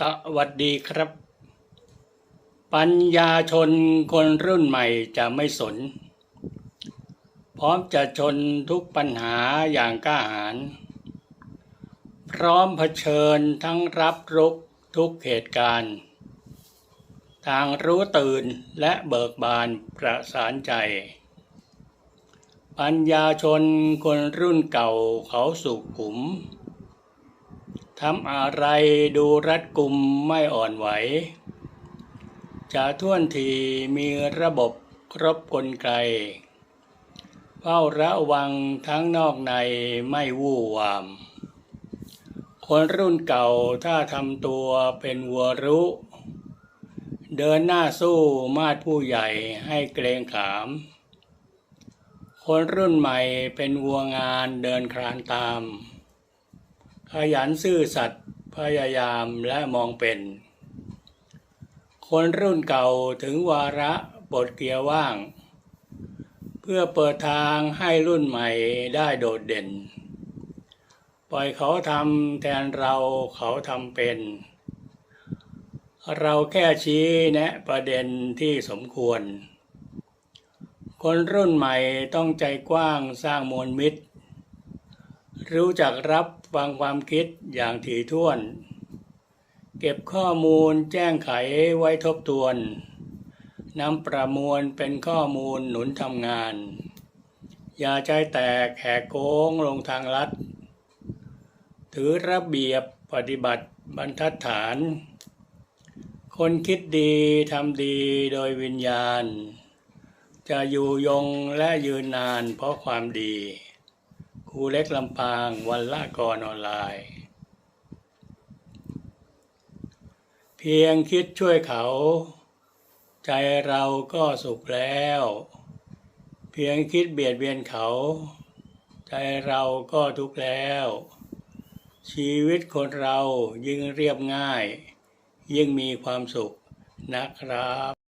สวัสดีครับ ปัญญาชนคนรุ่นใหม่จะไม่สน พร้อมจะชนทุกปัญหาอย่างกล้าหาญพร้อมเผชิญทั้งรับรุกทุกเหตุการณ์ ทางรู้ตื่นและเบิกบานประสานใจ ปัญญาชนคนรุ่นเก่าเขาสุขุม ทำอะไรดูรัดกุมไม่อ่อนไหว จะท่วนทีมีระบบครบกลไก เฝ้าระวังทั้งนอกในไม่วู่วาม คนรุ่นเก่าถ้าทำตัวเป็นวัวรู้เดินหน้าสู้มาดผู้ใหญ่ให้เกรงขาม คนรุ่นใหม่เป็นวัวงานเดินคลานตาม ขยันซื่อสัตย์พยายามและมองเป็น คนรุ่นเก่าถึงวาระบทเกียร์ว่าง เพื่อเปิดทางให้รุ่นใหม่ได้โดดเด่น ปล่อยเขาทำแทนเราเขาทำเป็น เราแค่ชี้แนะประเด็นที่สมควร คนรุ่นใหม่ต้องใจกว้างสร้างมวลมิตร รู้จักรับฟังความคิดอย่างถี่ถ้วน เก็บข้อมูลแจ้งไขไว้ทบทวนนำประมวลเป็นข้อมูลหนุนทำงาน อย่าใจแตกแหกโค้งลงทางลัด ถือระเบียบปฏิบัติบรรทัดฐาน คนคิดดีทำดีโดยวิญญาณ จะอยู่ยงและยืนนานเพราะความดี รูเล็กลำปางวันละกรออนไลน์ เพียงคิดช่วยเขา ใจเราก็สุขแล้ว เพียงคิดเบียดเบียนเขา ใจเราก็ทุกข์แล้ว ชีวิตคนเรายิ่งเรียบง่าย ยิ่งมีความสุขนะครับ